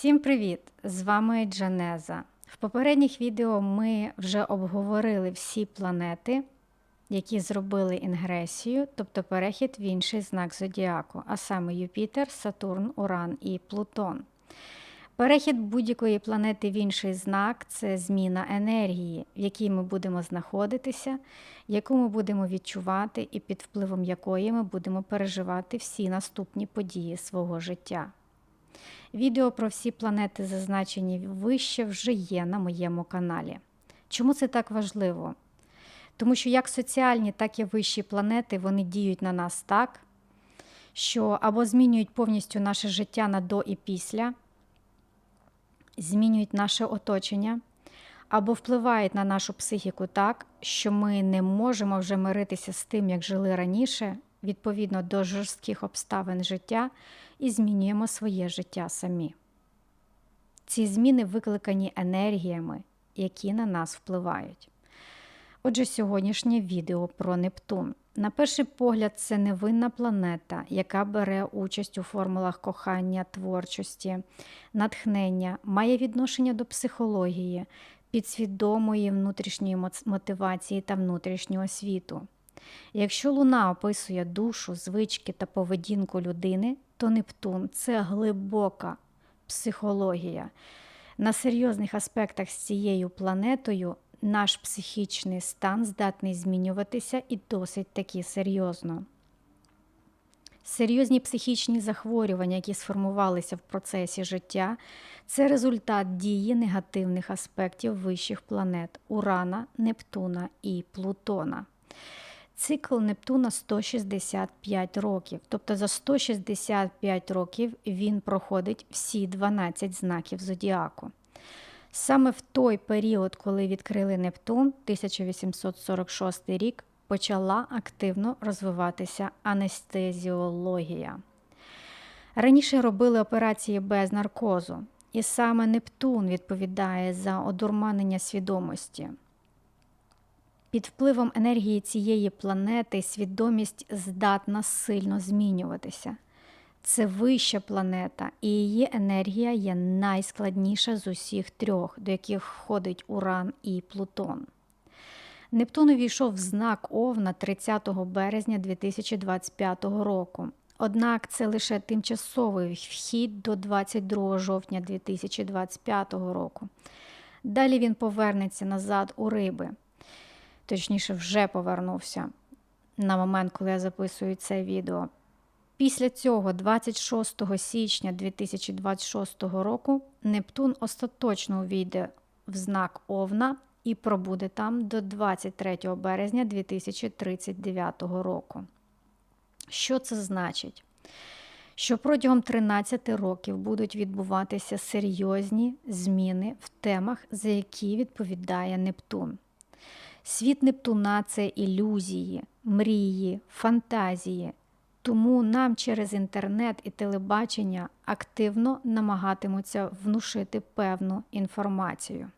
Всім привіт! З вами Джанеза. В попередніх відео ми вже обговорили всі планети, які зробили інгресію, тобто перехід в інший знак зодіаку, а саме Юпітер, Сатурн, Уран і Плутон. Перехід будь-якої планети в інший знак це зміна енергії, в якій ми будемо знаходитися, яку ми будемо відчувати, і під впливом якої ми будемо переживати всі наступні події свого життя. Відео про всі планети, зазначені вище, вже є на моєму каналі. Чому це так важливо? Тому що як соціальні, так і вищі планети вони діють на нас так, що або змінюють повністю наше життя на до і після, змінюють наше оточення, або впливають на нашу психіку так, що ми не можемо вже миритися з тим, як жили раніше, відповідно до жорстких обставин життя, і змінюємо своє життя самі. Ці зміни викликані енергіями, які на нас впливають. Отже, сьогоднішнє відео про Нептун. На перший погляд, це невинна планета, яка бере участь у формулах кохання, творчості, натхнення, має відношення до психології, підсвідомої внутрішньої мотивації та внутрішнього світу. Якщо Луна описує душу, звички та поведінку людини, то Нептун це глибока психологія. На серйозних аспектах з цією планетою наш психічний стан здатний змінюватися і досить таки серйозно. Серйозні психічні захворювання, які сформувалися в процесі життя, це результат дії негативних аспектів вищих планет Урана, Нептуна і Плутона. Цикл Нептуна 165 років. Тобто за 165 років він проходить всі 12 знаків зодіаку. Саме в той період, коли відкрили Нептун, 1846 рік, почала активно розвиватися анестезіологія. Раніше робили операції без наркозу, і саме Нептун відповідає за одурманення свідомості. Під впливом енергії цієї планети свідомість здатна сильно змінюватися. Це вища планета, і її енергія є найскладніша з усіх трьох, до яких входить Уран і Плутон. Нептун увійшов в знак Овна 30 березня 2025 року. Однак це лише тимчасовий вхід до 22 жовтня 2025 року. Далі він повернеться назад у риби точніше, вже повернувся на момент, коли я записую це відео. Після цього, 26 січня 2026 року, Нептун остаточно увійде в знак Овна і пробуде там до 23 березня 2039 року. Що це значить? Що протягом 13 років будуть відбуватися серйозні зміни в темах, за які відповідає Нептун. Світ Нептуна це ілюзії, мрії, фантазії. Тому нам через інтернет і телебачення активно намагатимуться внушити певну інформацію.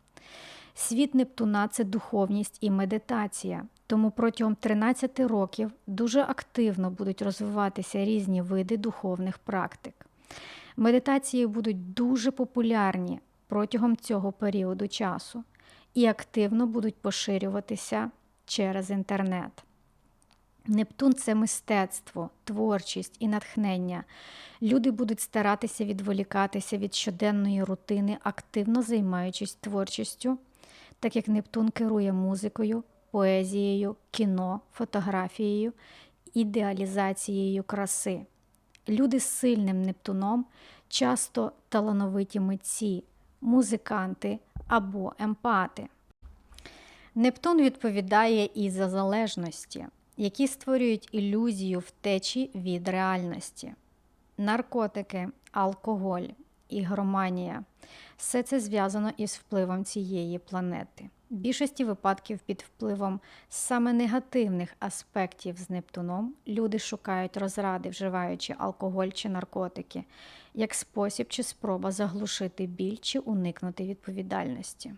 Світ Нептуна це духовність і медитація, тому протягом 13 років дуже активно будуть розвиватися різні види духовних практик. Медитації будуть дуже популярні протягом цього періоду часу і активно будуть поширюватися через інтернет. Нептун це мистецтво, творчість і натхнення. Люди будуть старатися відволікатися від щоденної рутини, активно займаючись творчістю, так як Нептун керує музикою, поезією, кіно, фотографією, ідеалізацією краси. Люди з сильним Нептуном часто талановиті митці, музиканти, або емпати. Нептун відповідає і за залежності, які створюють ілюзію втечі від реальності, наркотики, алкоголь, ігроманія все це зв'язано із впливом цієї планети. В більшості випадків під впливом саме негативних аспектів з Нептуном люди шукають розради, вживаючи алкоголь чи наркотики, як спосіб чи спроба заглушити біль чи уникнути відповідальності.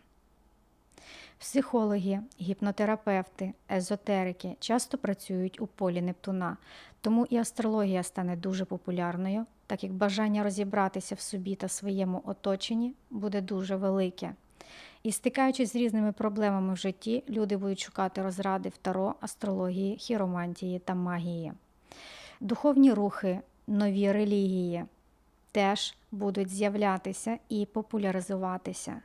Психологи, гіпнотерапевти, езотерики часто працюють у полі Нептуна, тому і астрологія стане дуже популярною так як бажання розібратися в собі та своєму оточенні буде дуже велике. І стикаючись з різними проблемами в житті, люди будуть шукати розради в таро, астрології, хіромантії та магії. Духовні рухи, нові релігії теж будуть з'являтися і популяризуватися.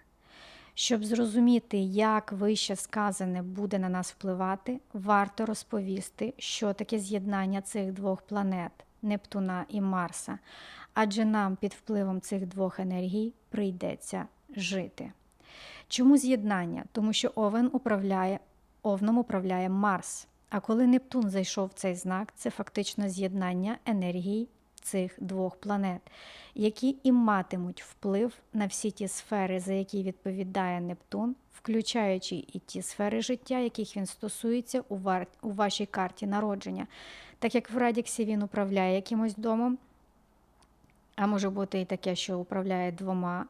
Щоб зрозуміти, як вище сказане буде на нас впливати, варто розповісти, що таке з'єднання цих двох планет Нептуна і Марса, адже нам під впливом цих двох енергій прийдеться жити. Чому з'єднання? Тому що Овен управляє, Овном управляє Марс. А коли Нептун зайшов в цей знак, це фактично з'єднання енергій цих двох планет, які і матимуть вплив на всі ті сфери, за які відповідає Нептун, включаючи і ті сфери життя, яких він стосується у, вар... у вашій карті народження. Так як в Радіксі він управляє якимось домом, а може бути і таке, що управляє двома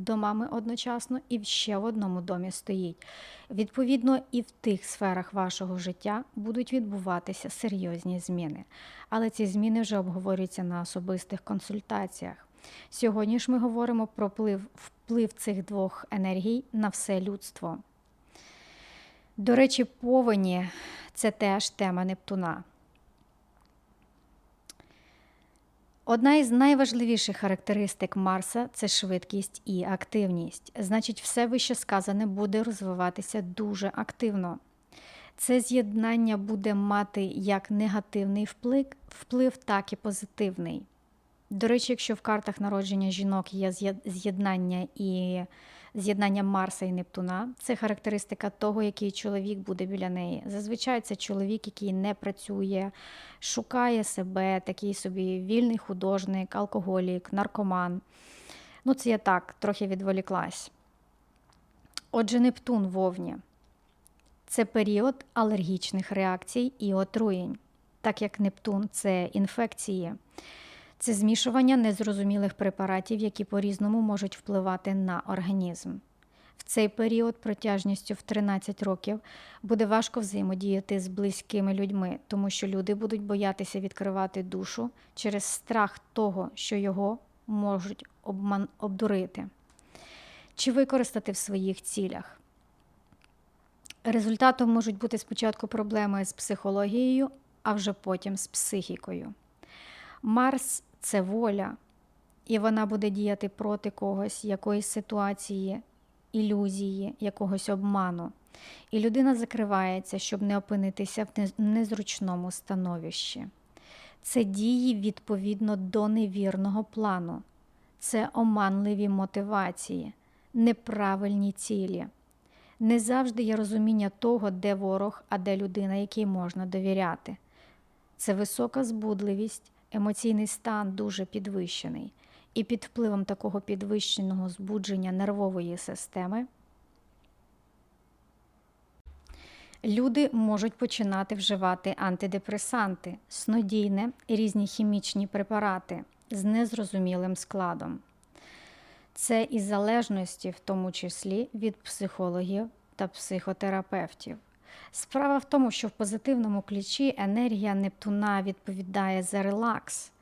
домами одночасно, і ще в одному домі стоїть. Відповідно, і в тих сферах вашого життя будуть відбуватися серйозні зміни. Але ці зміни вже обговорюються на особистих консультаціях. Сьогодні ж ми говоримо про вплив, вплив цих двох енергій на все людство. До речі, повені це теж тема Нептуна. Одна із найважливіших характеристик Марса це швидкість і активність. Значить, все вище сказане буде розвиватися дуже активно. Це з'єднання буде мати як негативний вплив, вплив, так і позитивний. До речі, якщо в картах народження жінок є з'єднання і з'єднання Марса і Нептуна, це характеристика того, який чоловік буде біля неї. Зазвичай це чоловік, який не працює, шукає себе, такий собі вільний художник, алкоголік, наркоман. Ну, це я так, трохи відволіклась. Отже, Нептун вовні це період алергічних реакцій і отруєнь, так як Нептун це інфекції. Це змішування незрозумілих препаратів, які по-різному можуть впливати на організм. В цей період протяжністю в 13 років буде важко взаємодіяти з близькими людьми, тому що люди будуть боятися відкривати душу через страх того, що його можуть обман... обдурити чи використати в своїх цілях. Результатом можуть бути спочатку проблеми з психологією, а вже потім з психікою. Марс це воля, і вона буде діяти проти когось, якоїсь ситуації, ілюзії, якогось обману. І людина закривається, щоб не опинитися в незручному становищі. Це дії відповідно до невірного плану, це оманливі мотивації, неправильні цілі. Не завжди є розуміння того, де ворог, а де людина, якій можна довіряти. Це висока збудливість, емоційний стан дуже підвищений. І під впливом такого підвищеного збудження нервової системи люди можуть починати вживати антидепресанти, снодійне і різні хімічні препарати з незрозумілим складом. Це і залежності, в тому числі від психологів та психотерапевтів. Справа в тому, що в позитивному ключі енергія Нептуна відповідає за релакс,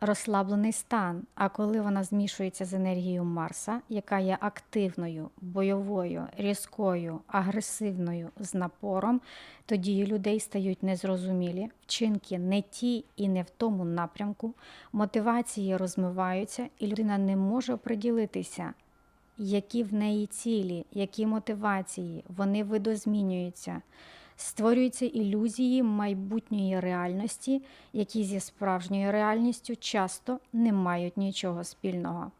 розслаблений стан. А коли вона змішується з енергією Марса, яка є активною, бойовою, різкою, агресивною з напором, тоді людей стають незрозумілі, вчинки не ті і не в тому напрямку, мотивації розмиваються, і людина не може приділитися які в неї цілі, які мотивації, вони видозмінюються, створюються ілюзії майбутньої реальності, які зі справжньою реальністю часто не мають нічого спільного,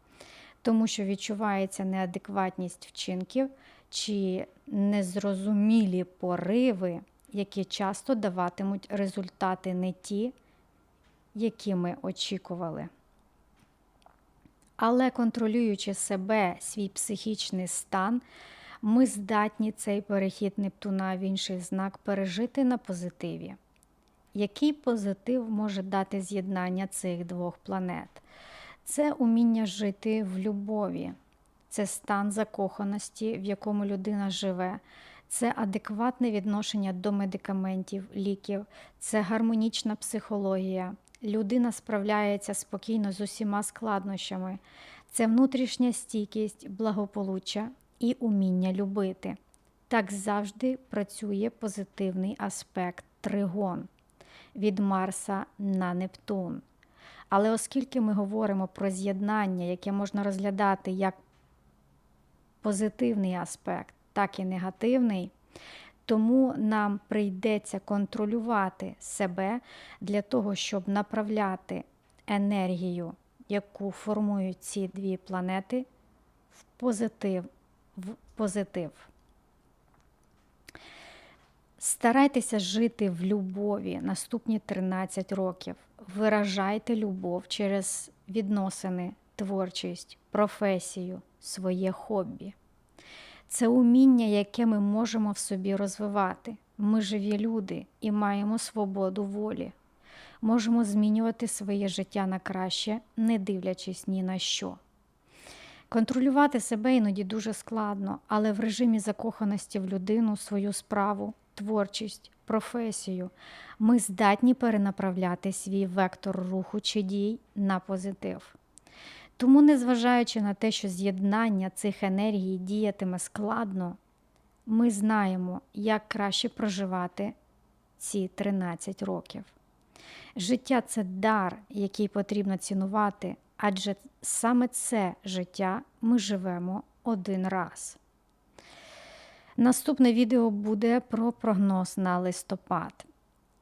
тому що відчувається неадекватність вчинків чи незрозумілі пориви, які часто даватимуть результати не ті, які ми очікували. Але контролюючи себе, свій психічний стан, ми здатні цей перехід Нептуна в інший знак пережити на позитиві. Який позитив може дати з'єднання цих двох планет? Це уміння жити в любові, це стан закоханості, в якому людина живе, це адекватне відношення до медикаментів, ліків, це гармонічна психологія, людина справляється спокійно з усіма складнощами. Це внутрішня стійкість, благополуччя і уміння любити. Так завжди працює позитивний аспект тригон від Марса на Нептун. Але оскільки ми говоримо про з'єднання, яке можна розглядати як позитивний аспект, так і негативний, тому нам прийдеться контролювати себе для того, щоб направляти енергію, яку формують ці дві планети, в позитив. В позитив. Старайтеся жити в любові наступні 13 років. Виражайте любов через відносини, творчість, професію, своє хобі. Це уміння, яке ми можемо в собі розвивати. Ми живі люди і маємо свободу волі. Можемо змінювати своє життя на краще, не дивлячись ні на що. Контролювати себе іноді дуже складно, але в режимі закоханості в людину, свою справу, творчість, професію ми здатні перенаправляти свій вектор руху чи дій на позитив. Тому, незважаючи на те, що з'єднання цих енергій діятиме складно, ми знаємо, як краще проживати ці 13 років. Життя це дар, який потрібно цінувати, адже саме це життя ми живемо один раз. Наступне відео буде про прогноз на листопад.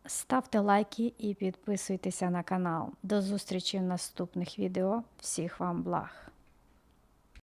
Ставте лайки і підписуйтеся на канал. До зустрічі в наступних відео. Всіх вам благ!